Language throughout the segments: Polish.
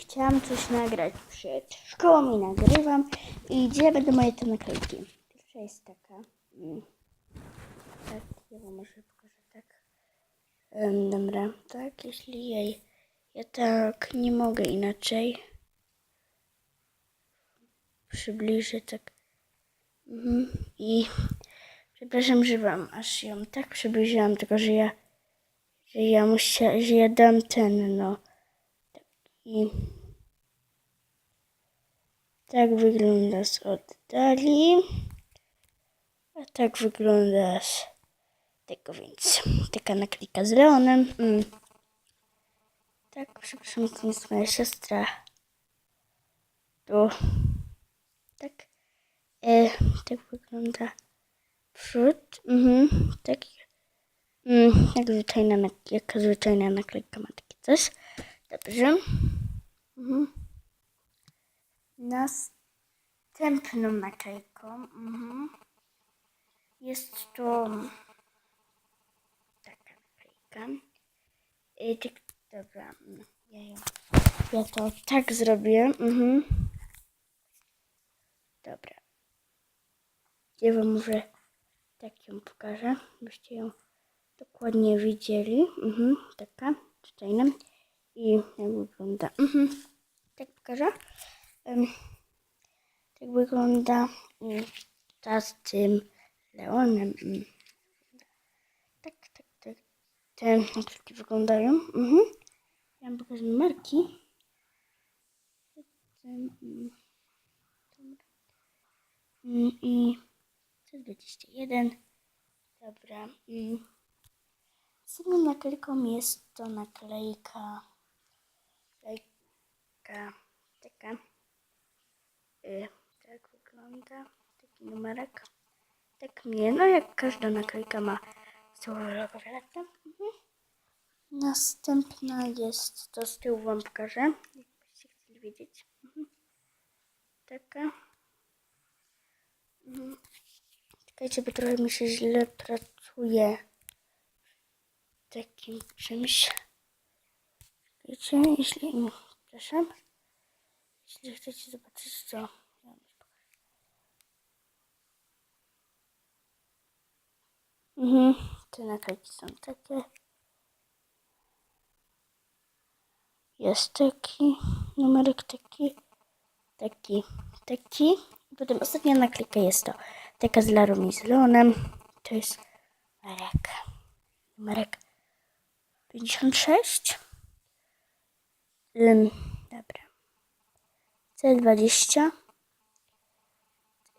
chciałam coś nagrać przed szkołą i nagrywam. I gdzie będą moje te naklejki? Pierwsza jest taka. mm, Tak, ja wam może pokażę tak. Em, dobra, tak, jeśli jej. Ja tak nie mogę inaczej. Przybliżę tak. Mhm. I przepraszam, że wam aż ją tak przybliżyłam, tylko że ja, że ja musia, że ja dam ten, no. I tak wygląda z oddali. A tak wygląda z tego, więc taka naklejka z Leonem. Mm. Tak, przepraszam, to jest moja siostra. Tu. Tak. E, tak wygląda przód. Mhm. Tak. Mm, jak zwyczajna, jak zwyczajna naklejka ma takie coś. Dobrze. Mhm. Następną naklejką mhm. jest to taka naklejka. I tak, dobra, mm, ja, ją, ja to tak zrobię. Mhm. Dobra. Ja wam może tak ją pokażę, byście ją dokładnie widzieli. Mhm. Taka, zwyczajna. I jak wygląda. Mhm. Tak pokażę. Tak wygląda mm, ta z tym Leonem. Mm. Tak, tak, tak. Te naklejki wyglądają. Mhm. Ja wam pokażę. Ten, mm, I 21. Dobra. Następną naklejką jest to naklejka. Naklejka taka. Y, tak wygląda. Taki numerek. Tak mnie, no jak każda naklejka ma słowego wieleta. Mhm. Następna jest, to z tyłu wam pokażę, jakbyście chcieli wiedzieć. Mhm. Taka. Mhm. Czekajcie, bo trochę mi się źle pracuje takim czymś. Wiecie, jeśli... Przepraszam. Jeśli chcecie zobaczyć, co... Mhm. Te naklejki są takie. Jest taki numerek taki, taki, taki. I potem ostatnia naklejka jest to taka z Larą i z Leonem. To jest numerek, numerek 56. Ym, dobra. C20.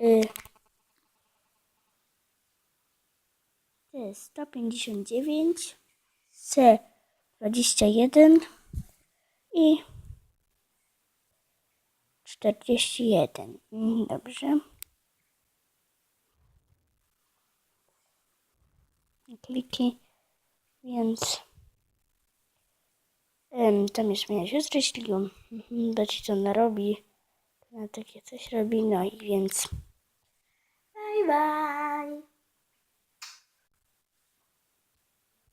Y, to jest 159. C21 i 41. Mm, Dobrze. Kliki, więc em, tam jest moja siostra, jeśli ją mhm, zobaczyć, co ona robi. Ona takie coś robi, no i więc bye bye.